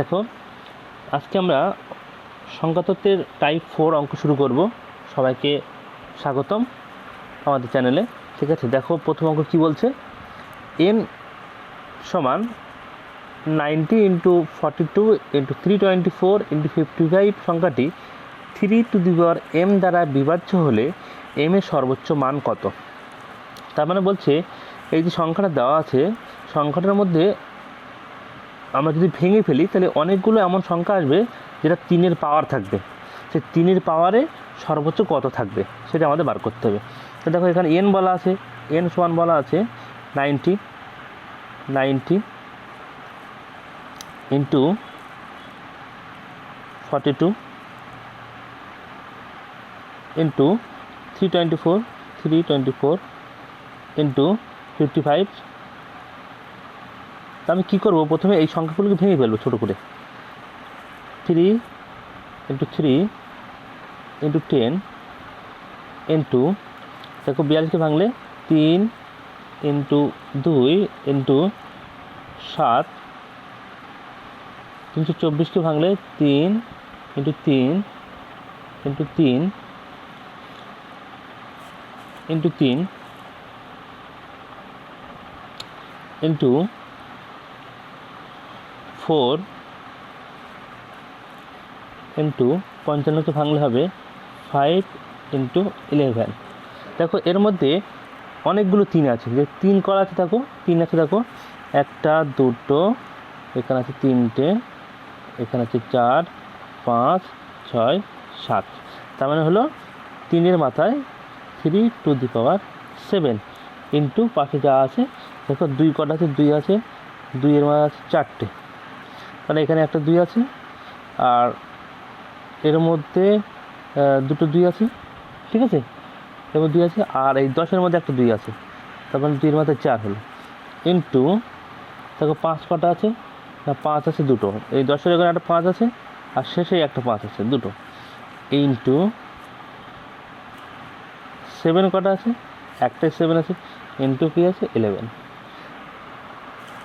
দেখো, আজকে আমরা সংখ্যাতত্ত্বের টাইপ ফোর অঙ্ক শুরু করব। সবাইকে স্বাগতম আমাদের চ্যানেলে ঠিক আছে, দেখো প্রথম অঙ্ক কী বলছে? এন সমান ninety into forty two into three twenty four into fifty five সংখ্যাটি three to the power M দ্বারা বিভাজ্য হলে এম এর সর্বোচ্চ মান কত? তার মানে বলছে, এই যে সংখ্যাটা দেওয়া আছে, সংখ্যাটার মধ্যে আমরা যদি ভেঙে ফেলি, তাহলে অনেকগুলো এমন সংখ্যা আসবে যেটা তিনের পাওয়ার থাকবে। সেই তিনের পাওয়ারে সর্বোচ্চ কত থাকবে? সেটা আমাদের বার করতে হবে। তো দেখো এখানে এন বলা আছে এন সমান বলা আছে ninety ninety into forty two into three twenty four three twenty four into fifty five তা আমি কী করব? প্রথমে এই সংখ্যাগুলোকে ভেঙে ফেলব ছোটো করে। Three into three into ten into দেখো বিয়াল্লিশকে ভাঙলে তিন ইন্টু দুই ইন্টু সাত, তিনশো চব্বিশকে ভাঙলে তিন ইন্টু তিন ইন্টু তিন ইন্টু তিন ইন্টু ফোর ইন্টু পঞ্চান্নকে ভাঙলে হবে ফাইভ ইন্টু ইলেভেন। দেখো, এর মধ্যে অনেকগুলো তিন আছে। যে তিন করা আছে, দেখো, তিন আছে, দেখো, একটা, দুটো, এখানে আছে তিনটে, এখানে আছে চার, পাঁচ, ছয়, সাত। তার মানে হলো তিনের মাথায় three to the power seven into পাশে যা আছে, দেখো, দুই কটা আছে, দুই আছে, দুইয়ের মাথায় আছে চারটে। তাহলে এখানে একটা দুই আছে। আর এর মধ্যে দুটো দুই আছে, ঠিক আছে? এর মধ্যে দুই আছে, আর এই দশের মধ্যে একটা দুই আছে। তারপরে দুইয়ের মধ্যে চার হলো। ইন্টু দেখো পাঁচ কটা আছে, না পাঁচ আছে দুটো। এই দশের এখানে একটা পাঁচ আছে, আর শেষে একটা পাঁচ আছে, দুটো। ইন্টু সেভেন কটা আছে একটাই সেভেন আছে ইন্টু কী আছে? ইলেভেন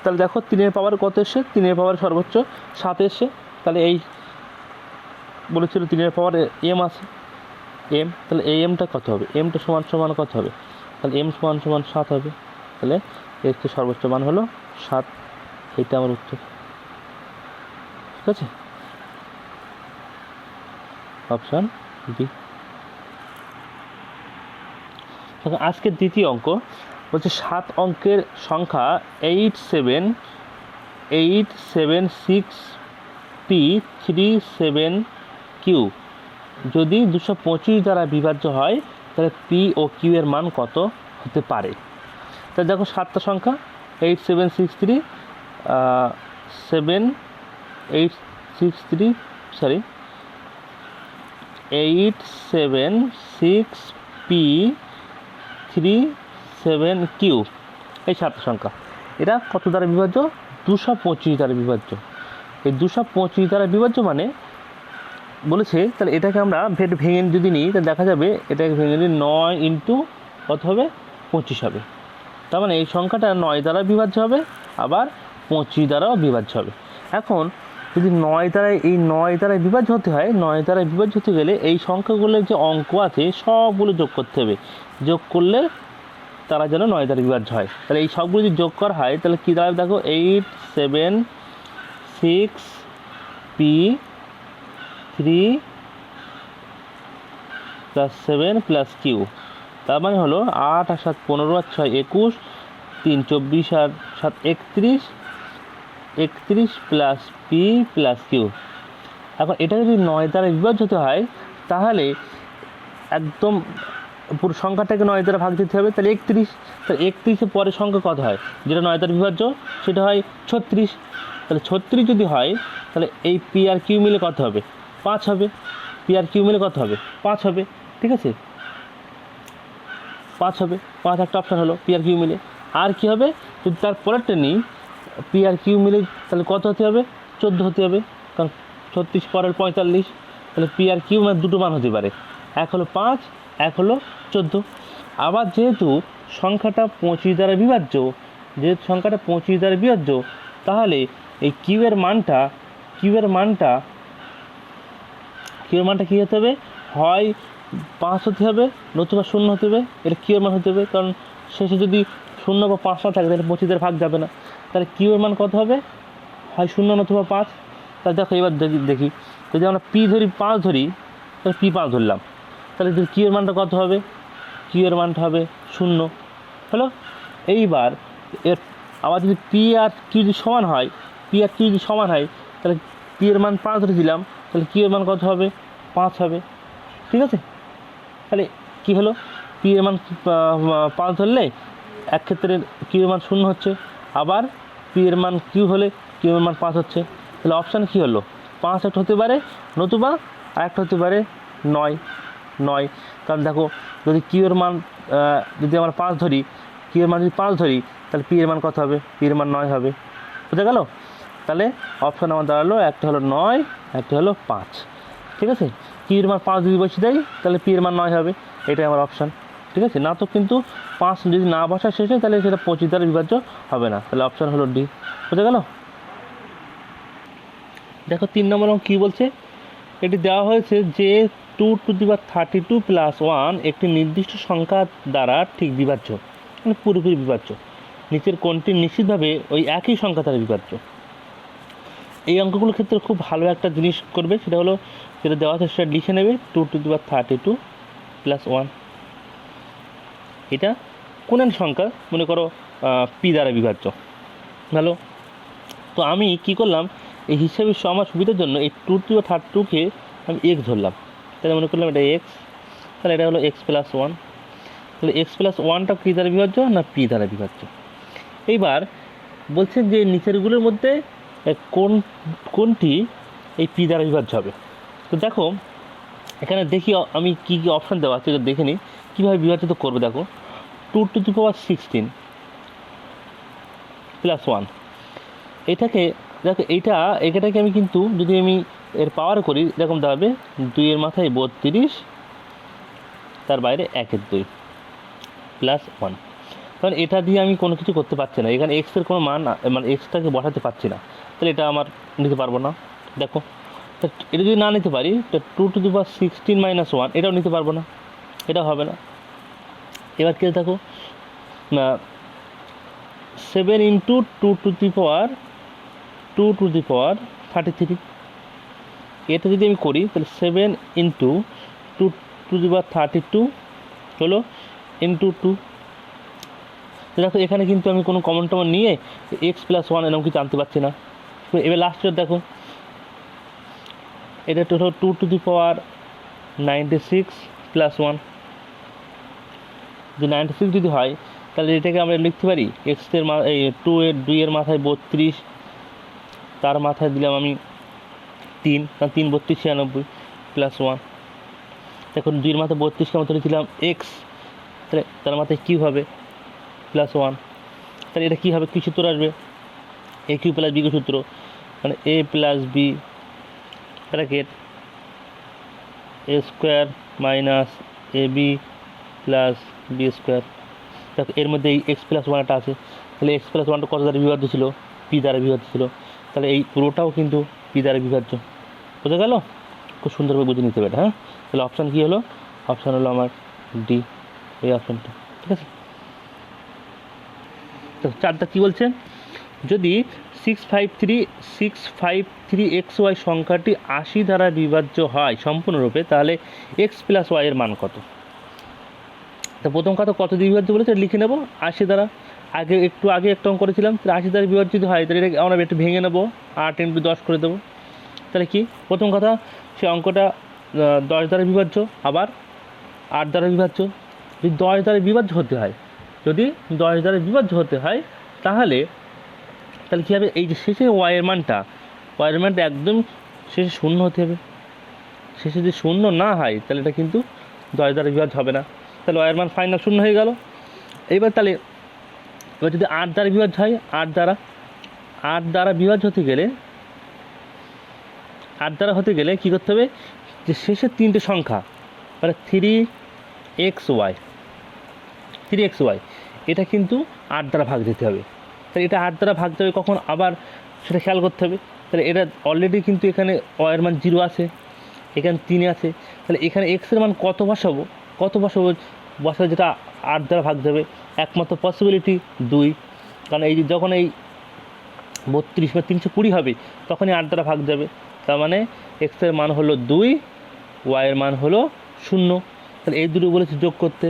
তাহলে দেখো, তিনের পাওয়ার কত এসছে তিনের পাওয়ার সর্বোচ্চ সাত এসছে তাহলে এই বলেছিল তিনের পাওয়ার এম আছে। এম, তাহলে এই এমটা কত হবে? এমটা সমান সমান কত হবে? তাহলে এম সমান সমান সাত হবে। তাহলে এর তো সর্বোচ্চ মান হলো সাত। এইটা আমার উত্তর। ঠিক আছে? Option B. আজকের দ্বিতীয় অঙ্ক বলছে সাত অঙ্কের সংখ্যা eight seven eight seven six P three seven Q যদি দুশো পঁচিশ দ্বারা বিভাজ্য হয়, তাহলে পি ও কিউ এর মান কত হতে পারে? তাহলে দেখো সাতটা সংখ্যা eight seven six three seven eight six three sorry eight seven six P three seven Q, এই সাতটা সংখ্যা। এটা কত দ্বারা বিভাজ্য? দুশো পঁচিশ দ্বারা বিভাজ্য। এই দুশো পঁচিশ দ্বারা বিভাজ্য মানে বলেছে, তাহলে এটাকে আমরা ভেট ভেঙে যদি নিই, তাহলে দেখা যাবে এটাকে ভেঙে নিই নয় ইন্টু কত হবে? পঁচিশ হবে। তার মানে এই সংখ্যাটা নয় দ্বারা বিভাজ্য হবে, আবার পঁচিশ দ্বারাও বিভাজ্য হবে। এখন যদি নয় দ্বারায় এই নয় দ্বারায় বিভাজ্য হতে হয়, নয় দ্বারায় বিভাজ্য হতে গেলে এই সংখ্যাগুলোর যে অঙ্ক আছে, সবগুলো যোগ করতে হবে। যোগ করলে তারা যেন নয় দ্বারা বিভাজ্য হয়। তাহলে এই সবগুলো যদি যোগ করা হয়, তাহলে কী দাঁড়াবে? দেখো eight seven six P three plus seven plus Q তার মানে হলো আট আর সাত পনেরো আর ছয় একুশ, তিন চব্বিশ আর সাত একত্রিশ একত্রিশ প্লাস পি প্লাস কিউ এখন এটা যদি নয় দ্বারা বিভাজ্য হতে হয়, তাহলে একদম পুরো সংখ্যাটাকে নয় দ্বারা ভাগ দিতে হবে, তাহলে একত্রিশ। তাহলে একত্রিশের পরের সংখ্যা কত হয়? যেটা নয় দ্বারা বিভাজ্য, সেটা হয় ছত্রিশ। তাহলে ছত্রিশ যদি হয়, তাহলে এই পি আর কিউ মিলে কত হবে? পাঁচ হবে। পি আর কিউ মিলে কত হবে? পাঁচ হবে। ঠিক আছে? পাঁচ হবে। পাঁচ একটা অপশান হলো পি আর কিউ মিলে। আর কি হবে? যদি তার পরেরটা নিই পি আর কিউ মিলে তাহলে কত হতে হবে? চোদ্দ হতে হবে। কারণ ছত্রিশ পরের পঁয়তাল্লিশ, তাহলে পি আর কিউ মানে দুটো মান হতে পারে। এক হলো পাঁচ এক হলো চোদ্দ। আবার যেহেতু সংখ্যাটা পঁচিশ দ্বারা বিভাজ্য, যেহেতু সংখ্যাটা পঁচিশ দ্বারা বিভাজ্য, তাহলে এই কিউ এর মানটা কিউয়ের মানটা কিউয়ের মানটা কী হতে হবে? হয় পাঁচ হতে হবে, নতুবা শূন্য হতে হবে, এটা কিউয়ের মান হতে হবে, কারণ শেষে যদি শূন্য বা পাঁচ না থাকে, তাহলে পঁচিশের ভাগ যাবে না। তাহলে কিউয়ের মান কত হবে? হয় শূন্য নতুবা পাঁচ। তাহলে দেখো, এবার দেখি, যদি আমরা পি ধরি, পাঁচ ধরি, তাহলে পি পাঁচ ধরলাম। তাহলে যদি কিউয়ের মানটা কত হবে? কিউয়ের মানটা হবে শূন্য। হলো? এইবার এর আবার যদি পি আর কিউ যদি সমান হয় পি আর কিউ যদি সমান হয়, তাহলে পি এর মান পাঁচ ধরে দিলাম, তাহলে কিউ এর মান কত হবে? পাঁচ হবে। ঠিক আছে? তাহলে কী হলো? পি এর মান পাঁচ ধরলে এক ক্ষেত্রে কিউ এর মান শূন্য হচ্ছে। আবার পি এর মান কিউ হলে কিউ এর মান পাঁচ হচ্ছে। তাহলে অপশান কী হলো? পাঁচ একটা হতে পারে নতুবা আরেকটা হতে পারে নয়। নয়। কারণ দেখো, যদি কিউ এর মান যদি আমরা পাঁচ ধরি কিউ এর মান যদি পাঁচ ধরি, তাহলে পি এর মান কত হবে? পি এর মান নয় হবে। বুঝা গেল? তাহলে অপশান আমার দাঁড়াল, একটা হলো নয়, একটা হলো পাঁচ। ঠিক আছে? কি এর মান পাঁচ যদি বসে দেয়, তাহলে পি এর মান নয় হবে। এটাই আমার অপশান ঠিক আছে? না তো কিন্তু পাঁচ যদি না বসা শেষে তাহলে সেটা পঁচিশ দ্বারা বিভাজ্য হবে না। তাহলে অপশান হলো ডি বুঝা গেল? দেখো, তিন নম্বর অঙ্ক কী বলছে? এটি দেওয়া হয়েছে যে two to the power thirty two plus one একটি নির্দিষ্ট সংখ্যা দ্বারা ঠিক বিভাজ্য মানে পুরোপুরি বিভাজ্য। নিচের কোনটি নিশ্চিতভাবে ওই একই সংখ্যা দ্বারা বিভাজ্য। এই অঙ্কগুলোর ক্ষেত্রে খুব ভালো একটা জিনিস করবে, সেটা হলো যেটা দেওয়া আছে সেটা লিখে নেবে two to the power thirty two plus one এটা কোন সংখ্যা, মনে করো পি দ্বারা বিভাজ্য। ভালো? তো আমি কি করলাম, এই হিসাবে আমার সুবিধার জন্য এই টু টু থার্টি টুকে আমি এক্স ধরলাম। তাহলে মনে করলাম এটা এক্স তাহলে এটা হলো এক্স প্লাস ওয়ান তাহলে এক্স প্লাস ওয়ানটা কী দ্বারা বিভাজ্য না পি দ্বারা বিভাজ্য? এইবার বলছেন যে নিচেরগুলোর মধ্যে কোন, কোনটি এই পি দ্বারা বিভাজ্য হবে? তো দেখো, এখানে দেখি আমি কী কী অপশান দেওয়া আছে দেখে নিই কীভাবে বিভাজিত করবে দেখো? Two to the power sixteen plus one এটাকে, দেখো, এইটা, এটাকে আমি কিন্তু যদি আমি এর পাওয়ার করি, এরকম দাঁড়াবে দুইয়ের মাথায় বত্রিশ, তার বাইরে একের দুই প্লাস ওয়ান কারণ এটা দিয়ে আমি কোনো কিছু করতে পারছি না। এখানে এক্সের কোনো মান মানে এক্সটাকে বসাতে পারছি না। তাহলে এটা আমার নিতে পারব না। দেখো, তা এটা যদি না নিতে পারি, তো two to the power sixteen minus one এটাও নিতে পারব না। এটা হবে না। এবার কে দেখো না seven into two to the power two to the power thirty three এটা যদি আমি করি, তাহলে seven into two to the power thirty two হলো ইন্টু টু দেখো, এখানে কিন্তু আমি কোনো কমন টমন নিয়ে এক্স প্লাস ওয়ান এরকম কিছু আনতে পারছি না। এবার লাস্টের দেখো। এটা হলো two to the power ninety six plus one যদি নাইনটি সিক্স যদি হয়, তাহলে এটাকে আমরা লিখতে পারি এক্সের মা এই টু এর দুইয়ের মাথায় বত্রিশ। তার মাথায় দিলাম আমি তিন, কারণ তিন বত্রিশ ছিয়ানব্বই প্লাস ওয়ান এখন দুইয়ের মাথায় বত্রিশকে মতো দিলাম এক্স তাহলে তার মাথায় কী হবে প্লাস ওয়ান তাহলে এটা কী হবে? কী সূত্র আসবে? এ কিউ প্লাস বি সূত্র। মানে A plus B bracket A square minus A B plus B square দেখো, এর মধ্যে এই এক্স প্লাস ওয়ানটা আছে। তাহলে এক্স প্লাস ওয়ানটা কত দ্বারা বিভাজ্য ছিল? পি দ্বারা বিভাজ্য ছিল। তাহলে এই পুরোটাও কিন্তু পি দ্বারা বিভাজ্য বোঝা গেল? খুব সুন্দরভাবে বুঝে নিতে পারে হ্যাঁ? তাহলে অপশান কী হলো? অপশান হলো আমার ডি এই অপশানটা ঠিক আছে? তো চারটা কী বলছে? যদি six five three six five three X Y সংখ্যাটি আশি দ্বারা বিভাজ্য হয় সম্পূর্ণরূপে, তাহলে এক্স প্লাস ওয়াই এর মান কত? তো প্রথম কথা কত দিয়ে বিভাজ্য বলেছে? লিখে নেব, আশি দ্বারা। আগে একটু আগে একটা অঙ্ক করেছিলাম, তাহলে আশি দ্বারা বিভাজ্য যদি হয়, তাহলে এটা আমরা একটু ভেঙে নেব। আট ইন্টু দশ করে দেবো। তাহলে কি? প্রথম কথা, সে অঙ্কটা দশ দ্বারা বিভাজ্য, আবার আট দ্বারা বিভাজ্য। যদি দশ দ্বারা বিভাজ্য হতে হয়, যদি দশ দ্বারা বিভাজ্য হতে হয়, তাহলে তাহলে কী হবে? এই যে শেষে ওয়াইয়ের মানটা ওয়াইয়ের মানটা একদম শেষে শূন্য হতে হবে। শেষে যদি শূন্য না হয়, তাহলে এটা কিন্তু দশ দ্বারা বিভাজ্য হবে না। তাহলে ওয়াইয়ের মান ফাইনাল শূন্য হয়ে গেল। এইবার তাহলে এবার যদি আট দ্বারা বিভাজ্য হয়, আট দ্বারা আট দ্বারা বিভাজ্য হতে গেলে, আট দ্বারা হতে গেলে কী করতে হবে? যে শেষের তিনটে সংখ্যা মানে three X Y three X Y এটা কিন্তু আট দ্বারা ভাগ দিতে হবে। তাহলে এটা আট দ্বারা ভাগ দেবে কখন? আবার সেটা খেয়াল করতে হবে। তাহলে এটা অলরেডি কিন্তু এখানে ওয়ের মান জিরো আছে, এখানে তিনে আছে। তাহলে এখানে এক্সের মান কত বসাবো? কত বসাবো? বসাবো যেটা আট দ্বারা ভাগ যাবে একমাত্র পসিবিলিটি দুই। কারণ এই যখন এই বত্রিশ বা তিনশো কুড়ি হবে, তখনই আট দ্বারা ভাগ যাবে। তার মানে এক্সের মান হলো দুই ওয়াইয়ের মান হলো শূন্য। তাহলে এই দুটো বলেছি যোগ করতে।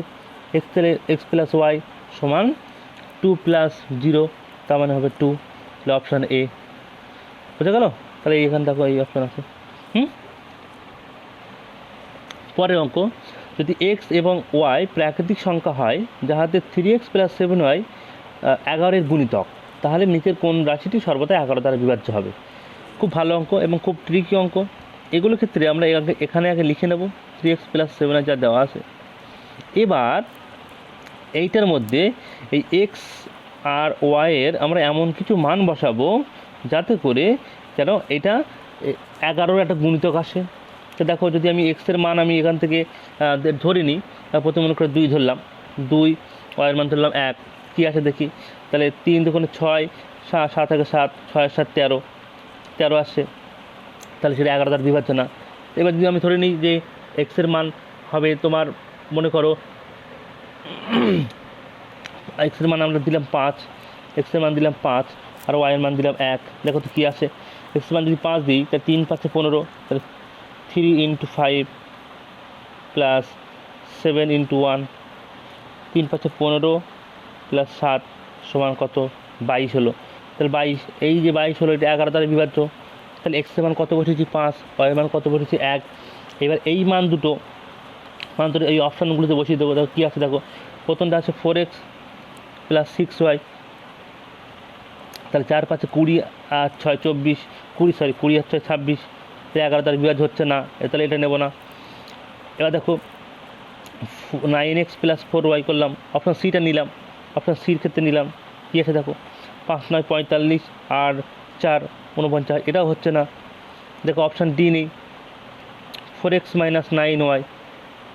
এক্সের এক্স প্লাস ওয়াই সমান টু প্লাস জিরো তার মানে হবে টু তাহলে অপশান এ বুঝে গেল? তাহলে এখান দেখো এই অপশান আছে। হুম? পরের অঙ্ক। যদি এক্স এবং ওয়াই প্রাকৃতিক সংখ্যা হয়, যাহাতে three X plus seven Y এগারোর গুণিতক, তাহলে নিচের কোন রাশিটি সর্বদা এগারো দ্বারা বিভাজ্য হবে। খুব ভালো অঙ্ক এবং খুব ট্রিকি অঙ্ক। এগুলোর ক্ষেত্রে আমরা এখানে আগে লিখে নেব থ্রি এক্স প্লাস সেভেন যা দেওয়া আছে। এবার, এইটার মধ্যে এই এক্স আর ওয়াইয়ের আমরা এমন কিছু মান বসাবো, যাতে করে যেন এটা এগারোর একটা গুণিতক আসে। তো দেখো, যদি আমি এক্সের মান আমি এখান থেকে ধরে নিই প্রথমে মনে করে দুই ধরলাম। দুই ওয়াইয়ের মান ধরলাম এক। কী আছে দেখি? তাহলে তিন দোকানে ছয় সাত থেকে সাত, ছয় সাত তেরো। তেরো আসছে। তাহলে সেটা এগারো দ্বারা বিভাজ্য না। এবার যদি আমি ধরে নিই যে এক্সের মান হবে তোমার, মনে করো এক্সের মান আমরা দিলাম পাঁচ এক্সের মান দিলাম পাঁচ, আর ওয়াইয়ের মান দিলাম এক। দেখো তো কী আসে এক্সের মান যদি পাঁচ দিই, তাহলে তিন পাঁচে পনেরো, তাহলে three into five plus seven into one তিন পাঁচে পনেরো প্লাস সাত সমান কত? বাইশ হলো। তাহলে বাইশ, এই যে বাইশ হলো, এটা এগারো দ্বারা বিভাজ্য তাহলে এক্সের মান কত বসেছি পাঁচ ওয়াইয়ের মান কত বসেছি এক। এবার এই মান দুটো মান দুটো এই অপশানগুলোতে বসিয়ে দেবো, দেখো কী আছে, দেখো। প্রথমটা আছে four X plus six Y তাহলে চার পাঁচে কুড়ি আর ছয় চব্বিশ, কুড়ি সরি কুড়ি আর ছয় ছাব্বিশ। তাহলে এগারো তার বিভাজ হচ্ছে না তাহলে এটা নেব না। এবার দেখো nine X plus four Y করলাম অপশান সিটা নিলাম অপশান সির ক্ষেত্রে নিলাম, কী আছে দেখো, পাঁচ, নয়, পঁয়তাল্লিশ আর চার উনপঞ্চাশ এটাও হচ্ছে না। দেখো অপশান ডি নেই four X minus nine Y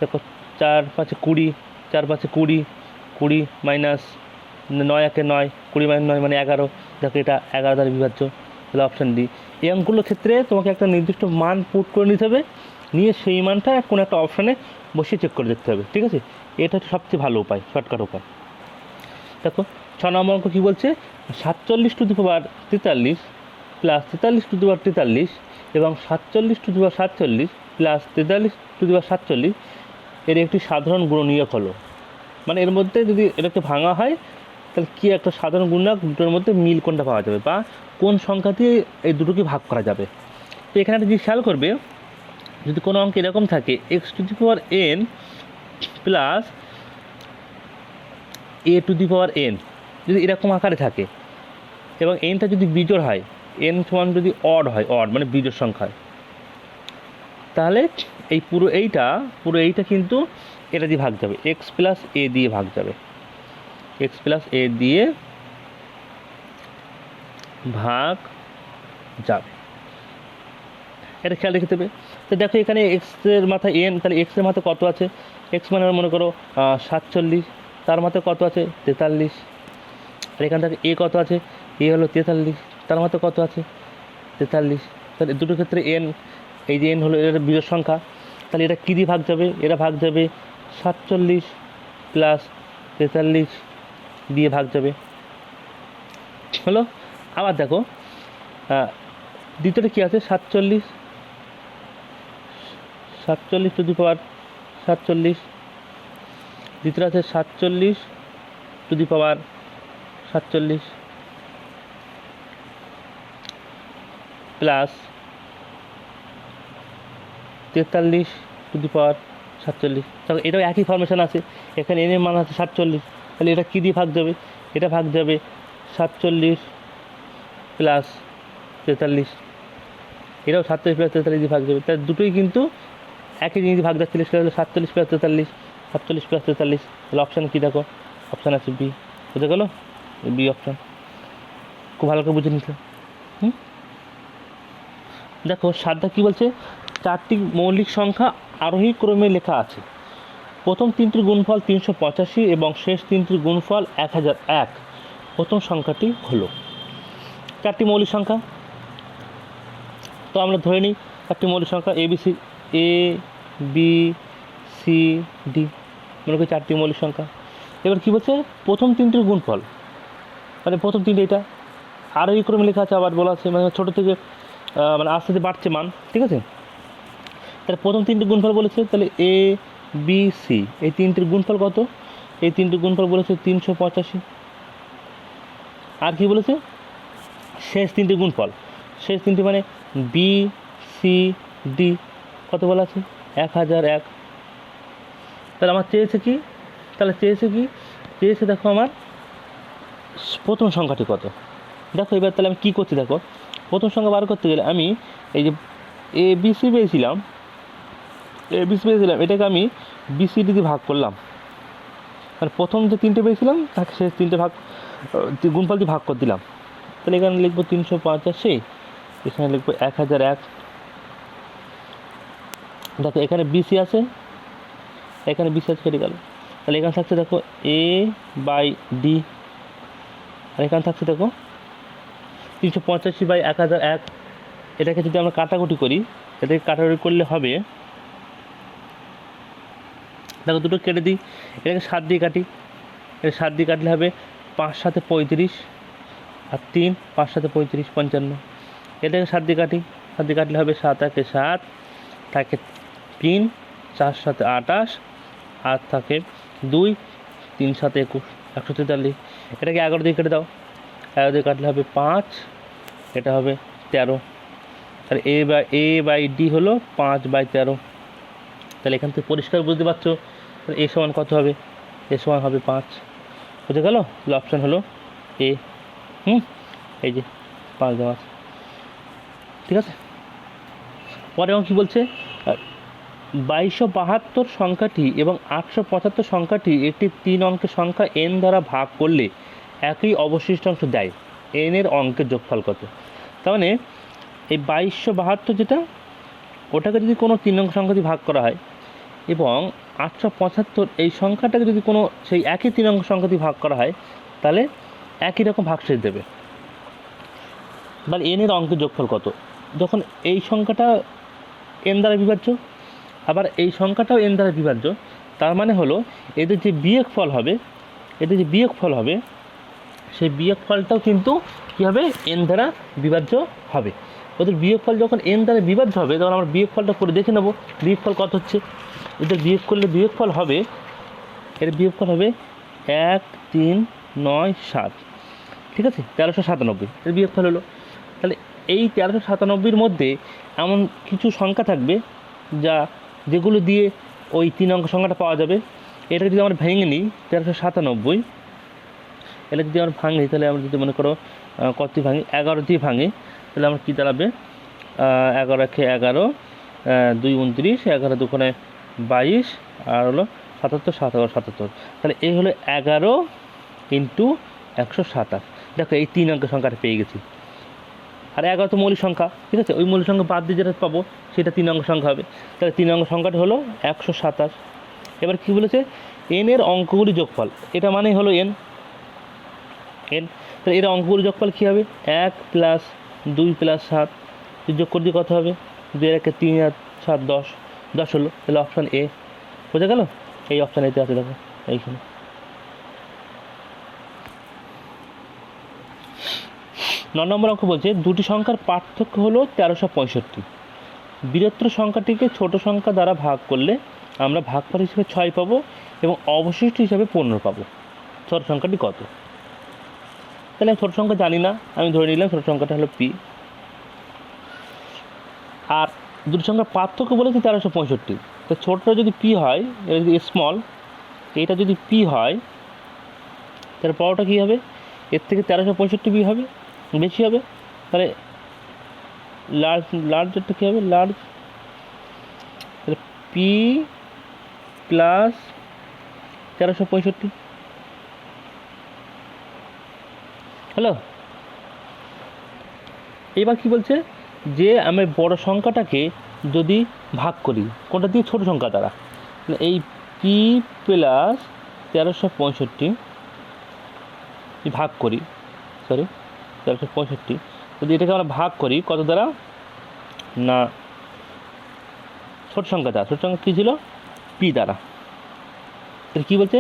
দেখো, চার পাঁচে কুড়ি, চার পাঁচে কুড়ি কুড়ি মাইনাস নয় একে নয়, কুড়ি মাইনাস নয় মানে এগারো, দেখো, এটা এগারো দ্বারা বিভাজ্য, তাহলে অপশান ডি এই অঙ্কগুলোর ক্ষেত্রে তোমাকে একটা নির্দিষ্ট মান পুট করে নিতে হবে। নিয়ে সেই মানটা কোনো একটা অপশানে বসিয়ে চেক করে দেখতে হবে, ঠিক আছে? এটা হচ্ছে সবচেয়ে ভালো উপায় শর্টকাট উপায়। দেখো, ছ নম্বর অঙ্ক কী বলছে? সাতচল্লিশ টু দি পাওয়ার তেতাল্লিশ প্লাস তেতাল্লিশ টু দি পাওয়ার তেতাল্লিশ এবং সাতচল্লিশ টু দি পাওয়ার সাতচল্লিশ প্লাস তেতাল্লিশ টু দি পাওয়ার সাতচল্লিশ, এর একটি সাধারণ গুণনীয়ক হলো। মানে এর মধ্যে যদি এটাকে ভাঙা হয় তাহলে কী একটা সাধারণ গুণক দুটোর মধ্যে মিল কোনটা পাওয়া যাবে? বা কোন সংখ্যা দিয়ে এই দুটোকে ভাগ করা যাবে? তো এখানে একটা জিনিস খেয়াল করবে, যদি কোনো অঙ্ক এরকম থাকে X to the power N plus A to the power N যদি এরকম আকারে থাকে, এবং এনটা যদি বিজোড় হয় এন সমান যদি অড হয় অড মানে বিজোড় সংখ্যা হয় তাহলে এই পুরো এইটা পুরো এইটা কিন্তু এটা দিয়ে ভাগ যাবে এক্স প্লাস এ দিয়ে ভাগ যাবে। এক্স প্লাস এ দিয়ে ভাগ যাবে। এটা খেয়াল রেখে দেবে। তো দেখো এখানে এক্সের মাথায় এন তাহলে এক্সের মাথায় কত আছে? এক্স মানে মনে করো সাতচল্লিশ, তার মাথায় কত আছে? তেতাল্লিশ। আর এখান থেকে এ কত আছে? এ হলো তেতাল্লিশ, তার মাথায় কত আছে? তেতাল্লিশ। তাহলে দুটো ক্ষেত্রে এন এই যে এন হলো এর বিজোড় সংখ্যা। তাহলে এটা কী দিয়ে ভাগ যাবে? এরা ভাগ যাবে সাতচল্লিশ প্লাস তেতাল্লিশ দিয়ে ভাগ যাবে। হলো? আবার দেখো দ্বিতীয়টা কী আছে? সাতচল্লিশ। সাতচল্লিশ টু দি পাওয়ার সাতচল্লিশ। দ্বিতীয়টা আছে সাতচল্লিশ টু দি পাওয়ার সাতচল্লিশ। প্লাস তেতাল্লিশ টু দি পাওয়ার সাতচল্লিশ। এটাও একই ফরমেশন আছে। এখানে এনের মান আছে সাতচল্লিশ। তাহলে এটা কী দিয়ে ভাগ যাবে এটা ভাগ যাবে সাতচল্লিশ প্লাস তেতাল্লিশ। এটাও সাতচল্লিশ প্লাস তেতাল্লিশ দিয়ে ভাগ যাবে। তাহলে দুটোই কিন্তু একই জিনিস ভাগ যাচ্ছিল সেটা হলো সাতচল্লিশ প্লাস তেতাল্লিশ, সাতচল্লিশ প্লাস তেতাল্লিশ। তাহলে অপশান কী দেখো? অপশান আছে বি বুঝে গেলো বি অপশান খুব ভালো করে বুঝে নিতে। হুম? দেখো সাতটা কী বলছে? চারটি মৌলিক সংখ্যা আরোহী ক্রমে লেখা আছে। প্রথম তিনটির গুণফল তিনশো পঁচাশি এবং শেষ তিনটির গুণফল এক হাজার এক। প্রথম সংখ্যাটি হলো। চারটি মৌলিক সংখ্যা। তো আমরা ধরে নিই, চারটি মৌলিক সংখ্যা A B C A B C D মনে করি চারটি মৌলিক সংখ্যা। এবার কী বলছে? প্রথম তিনটির গুণফল। মানে প্রথম তিনটে এটা। আরও এই ক্রমে লেখা আছে, আবার বলা আছে মানে ছোটো থেকে মানে আস্তে আস্তে বাড়ছে মান, ঠিক আছে? তাহলে প্রথম তিনটি গুণফল বলেছে, তাহলে এ বি সি এই তিনটির গুণফল কত? এই তিনটির গুণফল বলেছে তিনশো পঁচাশি। আর কি বলেছে? শেষ তিনটি গুণফল। শেষ তিনটি মানে বি সি ডি কত বলা আছে? এক হাজার এক। তাহলে আমার চেয়েছে কি? তাহলে চেয়েছে কি? চেয়েছে দেখো আমার প্রথম সংখ্যাটি কত? দেখো এবার তাহলে আমি কী করছি দেখো? প্রথম সংখ্যা বার করতে গেলে আমি এই যে এ বিসি পেয়েছিলাম। এ বিসি পেয়েছিলাম। এটাকে আমি বিসিডি দিয়ে ভাগ করলাম। মানে প্রথম যে তিনটে পেয়েছিলাম, তাকে সে তিনটে ভাগ গুণফল দিয়ে ভাগ করে দিলাম। তাহলে এখানে লিখব তিনশো পঁচাশি, এখানে লিখব এক হাজার এক। দেখো, এখানে বিসি আছে, এখানে বিসি আছে, কেটে গেল। তাহলে এখানে থাকছে দেখো এ বাই ডি আর এখানে থাকছে দেখো তিনশো পঁচাশি বাই এক হাজার এক। এটাকে যদি আমরা কাটাকুটি করি, এটাকে কাটাকুটি করলে হবে দেখো দুটো কেটে দিই। এটাকে সাত দিয়ে কাটি। এটা সাত দিয়ে কাটলে হবে পাঁচ সাথে পঁয়ত্রিশ আর তিন, পাঁচ সাথে পঁয়ত্রিশ, পঞ্চান্ন। এটাকে সাত দিয়ে কাটি। সাত দিয়ে কাটলে হবে সাত, একে সাত, থাকে তিন, চার সাথে আটাশ আর থাকে দুই, তিন সাথে একুশ, একশো তেতাল্লিশ। এটাকে এগারো দিয়ে কেটে দাও। এগারো দিয়ে কাটলে হবে পাঁচ, এটা হবে তেরো। তাহলে A by A by D হলো পাঁচ বাই তেরো। তাহলে এখান থেকে পরিষ্কার বুঝতে পারছ? তাহলে এ সমান কত হবে? এ সমান হবে পাঁচ। বুঝে গেল? তাহলে অপশান হলো এ। হুম? এই যে, পাঁচ দেওয়া ঠিক আছে? পরে এবং কী বলছে বাইশশো বাহাত্তর সংখ্যাটি এবং আটশো পঁচাত্তর সংখ্যাটি একটি তিন অঙ্কের সংখ্যা এন দ্বারা ভাগ করলে একই অবশিষ্টাংশ দেয়। এন এর অঙ্কের যোগফল কত? তার মানে এই বাইশশো বাহাত্তর যেটা, ওটাকে যদি কোনো তিন অঙ্ক সংখ্যা দিয়ে ভাগ করা হয় এবং আটশো পঁচাত্তর এই সংখ্যাটাকে যদি কোনো সেই একই তিন অঙ্ক সংখ্যা দিয়ে ভাগ করা হয়, তাহলে একই রকম ভাগশেষ দেবে। মানে এন এর অঙ্কের যোগফল কত? যখন এই সংখ্যাটা এন দ্বারা বিভাজ্য, আবার এই সংখ্যাটাও এন দ্বারা বিভাজ্য, তার মানে হলো এদের যে বিয়োগ ফল হবে, এদের যে বিয়োগ ফল হবে, সেই বিয়োগ ফলটাও কিন্তু কী হবে? এন দ্বারা বিভাজ্য হবে। ওদের বিয়োগ ফল যখন এন দ্বারা বিভাজ্য হবে, তখন আমরা বিয়োগ ফলটা করে দেখে নেব, বিয়োগ ফল কত হচ্ছে? এদের বিয়োগ করলে বিয়োগ ফল হবে, এর বিয়োগ ফল হবে এক, তিন, নয়, সাত। ঠিক আছে? তেরোশো সাতানব্বই। এর বিয়োগ ফল হলো। তাহলে এই তেরোশো সাতানব্বইয়ের মধ্যে এমন কিছু সংখ্যা থাকবে যা যেগুলো দিয়ে ওই তিন অঙ্ক সংখ্যাটা পাওয়া যাবে। এটা যদি আমরা ভেঙে নিই, তেরোশো সাতানব্বই এটা যদি আমরা ভাঙি তাহলে আমরা যদি মনে করো কত ভাঙি? এগারো দিয়ে ভাঙি, তাহলে আমার কী দাঁড়াবে? এগারো একে এগারো দুই উনত্রিশ, এগারো দুখানে বাইশ, আর হলো সাতাত্তর সাত এগারো সাতাত্তর। তাহলে এই হলো এগারো ইন্টু একশো সাতাশ। দেখো এই তিন অঙ্কের সংখ্যাটা পেয়ে গেছি। আর এগারো তো মৌলিক সংখ্যা, ঠিক আছে? ওই মৌলিক সংখ্যা বাদ দিয়ে যেটা পাবো, সেটা তিন অঙ্ক সংখ্যা হবে। তাহলে তিন অঙ্ক সংখ্যাটা হলো একশো সাতাশ। এবার কী বলেছে? এন এর অঙ্কগুলি যোগফল। এটা মানেই হলো এন এন তাহলে এর অঙ্কগুলি যোগফল কী হবে? এক প্লাস দুই প্লাস সাত। যোগ করে দিয়ে কত হবে? দুই একে তিন আর সাত, দশ। দশ হলো, তাহলে অপশান এ বোঝা গেল? এই অপশান এতে আছে, দেখো, এইখানে। ন নম্বর অঙ্ক বলছে, দুটি সংখ্যার পার্থক্য হলো তেরোশো পঁয়ষট্টি। বৃহত্তর সংখ্যাটিকে ছোট সংখ্যা দ্বারা ভাগ করলে আমরা ভাগফল হিসেবে ছয় পাবো এবং অবশিষ্ট হিসাবে পনেরো পাবো। ছোট সংখ্যাটি কত? তাহলে ছোট সংখ্যা জানি না, আমি ধরে নিলাম ছোট সংখ্যাটা হলো পি আর দুটি সংখ্যার পার্থক্য বলেছে তেরোশো পঁয়ষট্টি। তো ছোটটা যদি পি হয়, এটা যদি স্মল এটা যদি পি হয় তাহলে বড়টা কী হবে? এর থেকে তেরোশো পঁয়ষট্টি পি হবে, বেশি হবে। তাহলে লার্জ লার্জটা কী হবে? লার্জ তাহলে পি প্লাস তেরোশো পঁয়ষট্টি। হ্যালো এবার কি বলছে? যে আমি বড় সংখ্যাটাকে যদি ভাগ করি, কোনটা দিয়ে ছোট সংখ্যা দ্বারা? তাহলে এই পি প্লাস তেরোশো পঁয়ষট্টি ভাগ করি সরি তেরোশো পঁয়ষট্টি, যদি এটাকে আমরা ভাগ করি, কত দ্বারা? না, ছোট সংখ্যা দ্বারা। ছোট সংখ্যা কী ছিল? পি দ্বারা। কী বলছে?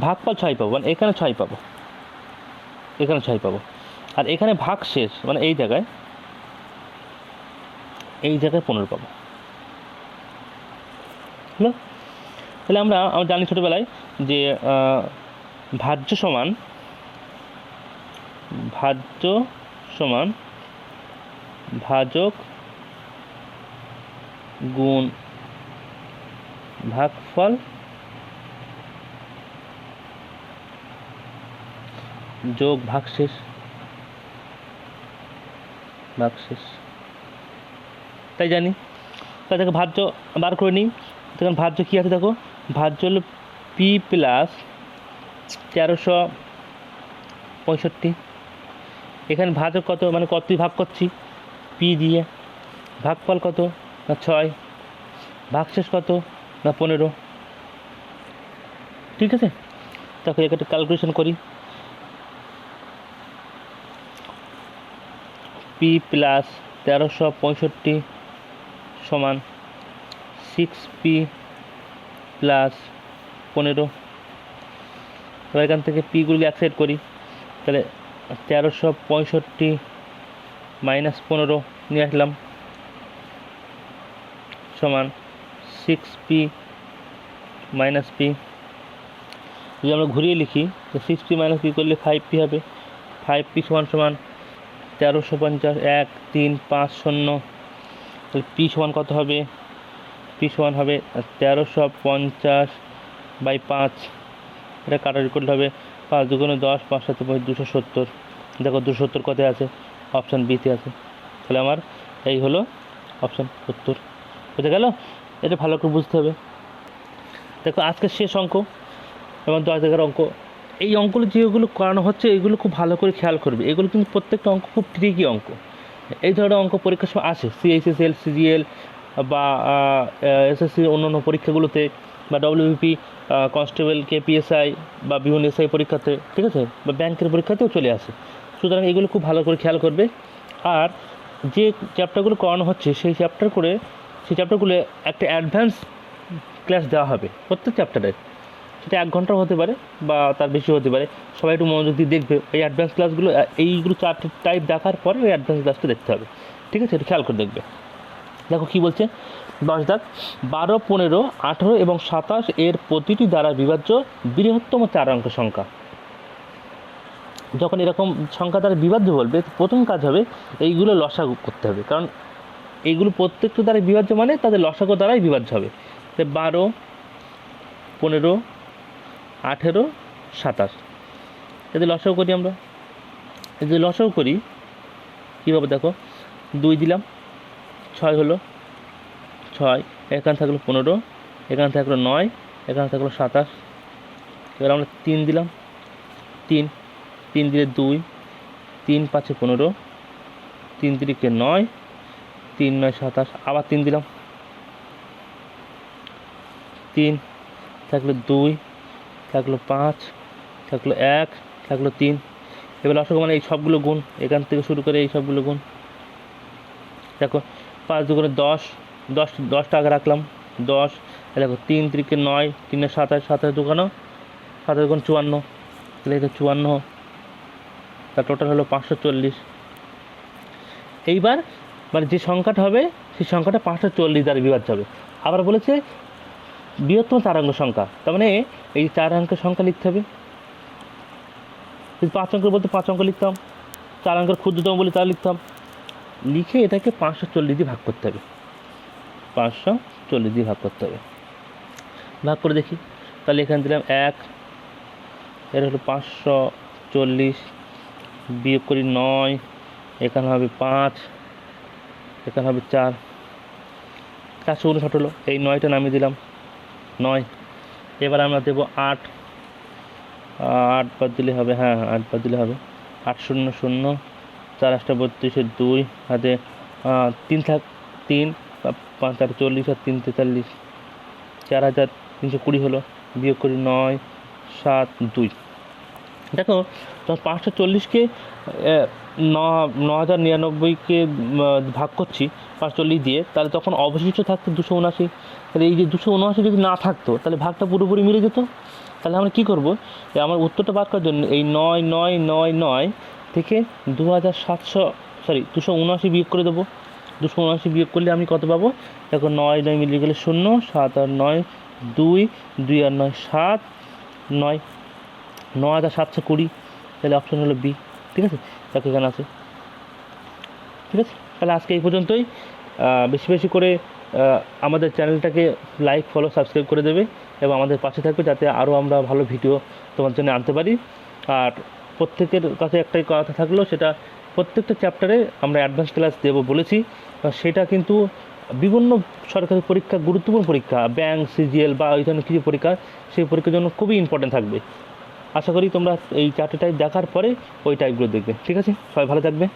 ভাগ ভাগফল ছয় পাবো মানে এখানে ছয় পাবো। এখানে ছয় পাবো। আর এখানে ভাগ শেষ মানে এই জায়গায় এই জায়গায় পনেরো পাবো। হলো? তাহলে আমরা আমরা জানি ছোটোবেলায় যে ভাজ্য সমান ভাজ্য সমান ভাজক গুণ ভাগফল যোগ ভাগশেষ ভাগশেষ। তাই জানি। তাই দেখো ভাজ্য বার করে নিই। তখন ভাজ্য কী আছে দেখো? ভাজ্য হলো পি প্লাস তেরোশো পঁয়ষট্টি। এখানে ভাজক কত? মানে কতই ভাগ করছি? পি দিয়ে। ভাগফল কত? না ছয়। ভাগশেষ কত? না পনেরো। ঠিক আছে? তারপরে একটা ক্যালকুলেশন করি। পি প্লাস তেরোশো পঁয়ষট্টি সমান সিক্স পি প্লাস পনেরো। এবার এখান থেকে পিগুলো এক করি। তাহলে তেরোশো পঁয়ষট্টি মাইনাস পনেরো নিয়ে আসলাম। সমান সিক্স পি মাইনাস পি যদি আমরা ঘুরিয়ে লিখি, তো সিক্স পি মাইনাস পি করলে ফাইভ পি হবে। ফাইভ পি সমান সমান তেরোশো পঞ্চাশ, এক, তিন, পাঁচ, শূন্য তাহলে পি সমান কত হবে? পি সমান হবে তেরোশো পঞ্চাশ বাই পাঁচ। এটা কাটারি করলে হবে পাঁচ দুগুণে দশ, পাঁচ সাথে দুশো সত্তর। দেখো দুশো সত্তর কোথায় আছে? অপশান বিতে আছে। তাহলে আমার এই হলো অপশান সত্তর। বুঝে গেল? এটা ভালো করে বুঝতে হবে। দেখো আজকের শেষ অঙ্ক এবং দশ জায়গার অঙ্ক। এই অঙ্কগুলো যেগুলো করানো হচ্ছে, এগুলো খুব ভালো করে খেয়াল করবে। এগুলো কিন্তু প্রত্যেকটা অঙ্ক খুব ট্রিকি অঙ্ক। এই ধরনের অঙ্ক পরীক্ষার সময় আসে। সিএইচএসএল সিজিএল বা এসএসসি অন্যান্য পরীক্ষাগুলোতে বা ডব্লিউপি কনস্টেবল কেপিএসআই বা বিভিন্ন এসআই পরীক্ষাতে, ঠিক আছে? বা ব্যাংকের পরীক্ষাতেও চলে আসে। সুতরাং এগুলো খুব ভালো করে খেয়াল করবে। আর যে চ্যাপ্টারগুলো করানো হচ্ছে, সেই চ্যাপ্টার করে, সেই চ্যাপ্টারগুলো একটা অ্যাডভান্স ক্লাস দেওয়া হবে প্রত্যেক চ্যাপ্টারের সেটা এক ঘন্টাও হতে পারে বা তার বেশি হতে পারে। সবাই একটু মনোযোগ দিয়ে দেখবে। এই অ্যাডভান্স ক্লাসগুলো এইগুলো চারটে টাইপ দেখার পরে ওই অ্যাডভান্স ক্লাসটা দেখতে হবে। ঠিক আছে? এটা খেয়াল করে দেখবে। দেখো কী বলছে? দশ দাগ, বারো, পনেরো, আঠেরো এবং সাতাশ এর প্রতিটি দ্বারা বিভাজ্য বৃহত্তম চার অঙ্ক সংখ্যা। যখন এরকম সংখ্যা দ্বারা বিভাজ্য বলবে, প্রথম কাজ হবে এইগুলো লসাগু করতে হবে। কারণ এইগুলো প্রত্যেকটা দ্বারা বিভাজ্য মানে তাদের লসাগু দ্বারাই বিভাজ্য হবে। বারো, পনেরো আঠেরো, সাতাশ। যদি লসাগু করি আমরা। যদি লসাগু করি, কীভাবে দেখো? দুই দিলাম, ছয় হলো, ছয়, এখানে থাকল পনেরো, এখানে থাকল নয়, এখানে থাকল সাতাশ। এবার আমরা তিন দিলাম, তিন তিন দিলে দুই, তিন পাঁচে পনেরো, তিন তিরিকে নয়, তিন নয় সাতাশ, আবার তিন দিলাম। তিন, থাকল দুই থাকল পাঁচ, থাকল এক, থাকল তিন। এবার অসংখ্য মানে এই সবগুলো গুণ, এখান থেকে শুরু করে এই সবগুলো গুণ। দেখো, পাঁচ দুগুণে দশ দশ, দশটা আগে রাখলাম। দশ দেখো তিন তিরিকে নয়, তিনে সাতাশ সাতাশ দুগানো সাতাশ দুগুণ চুয়ান্ন। তাহলে এটা চুয়ান্ন। তার টোটাল হলো পাঁচশো চল্লিশ। এইবার মানে যে সংখ্যাটা হবে, সেই সংখ্যাটা পাঁচশো চল্লিশ দ্বারা বিভাজ্য হবে। আবার বলেছে বৃহত্তম চার অঙ্ক সংখ্যা। তার মানে এই চার অঙ্কের সংখ্যা লিখতে হবে। পাঁচ অঙ্কের বলতে পাঁচ অঙ্ক লিখতাম চার অঙ্কের ক্ষুদ্রতম বলে তা লিখতাম। লিখে এটাকে পাঁচশো চল্লিশ দিয়ে ভাগ করতে হবে। পাঁচশো চল্লিশ দিয়ে ভাগ করতে হবে। ভাগ করে দেখি। তাহলে এখানে দিলাম এক এটা হলো পাঁচশো চল্লিশ বিয়োগ করি নয়, এখানে হবে পাঁচ, এখানে হবে চার। চারশো উনষাট হলো। এই নয়টা নামিয়ে দিলাম। নয়। এবার আমরা দেবো আট। আট বাদ দিলে হবে হ্যাঁ হ্যাঁ, আট বাদ দিলে হবে। আট শূন্য শূন্য চার আটটা বত্রিশে দুই হাতে তিন থাক তিন পাঁচ চার চল্লিশ আর তিন তেতাল্লিশ। চার হাজার তিনশো কুড়ি হলো বিয়োগ করি নয় সাত দুই। দেখো তোমার পাঁচশো চল্লিশকে ন ন হাজার নিরানব্বইকে ভাগ করছি পাঁচচল্লিশ দিয়ে, তাহলে তখন অবশিষ্ট থাকতো দুশো উনআশি। তাহলে এই যে দুশো উনআশি যদি না থাকতো, তাহলে ভাগটা পুরোপুরি মিলে যেত। তাহলে আমরা কী করব? আমার উত্তরটা বার করার জন্য এই নয় নয় নয় নয় থেকে দু হাজার সাতশো সরি দুশো উনআশি বিয়োগ করে দেবো। দুশো উনআশি বিয়োগ করলে আমি কত পাবো? দেখো নয় নয় মিলিয়ে গেলে শূন্য, সাত আর নয়, দুই দুই আর নয়, সাত, নয় ন হাজার সাতশো কুড়ি। তাহলে অপশন হলো বি ঠিক আছে? দেখো এখানে আছে। ঠিক আছে? তাহলে আজকে এই পর্যন্তই। বেশি বেশি করে আমাদের চ্যানেলটাকে লাইক ফলো সাবস্ক্রাইব করে দেবে এবং আমাদের পাশে থাকবে যাতে আরও আমরা ভালো ভিডিও তোমার জন্য আনতে পারি। আর প্রত্যেকের কাছে একটাই কথা থাকল, সেটা প্রত্যেকটা চ্যাপ্টারে আমরা অ্যাডভান্স ক্লাস দেবো বলেছি। সেটা কিন্তু বিভিন্ন সরকারি পরীক্ষা, গুরুত্বপূর্ণ পরীক্ষা ব্যাংক সিজিএল বা ওই ধরনের কিছু পরীক্ষা, সেই পরীক্ষার জন্য খুবই ইম্পর্টেন্ট থাকবে। আশা করি তোমরা এই চারটে টাইপ দেখার পরে ওই টাইপগুলো দেখবে। ঠিক আছে? সবাই ভালো থাকবে।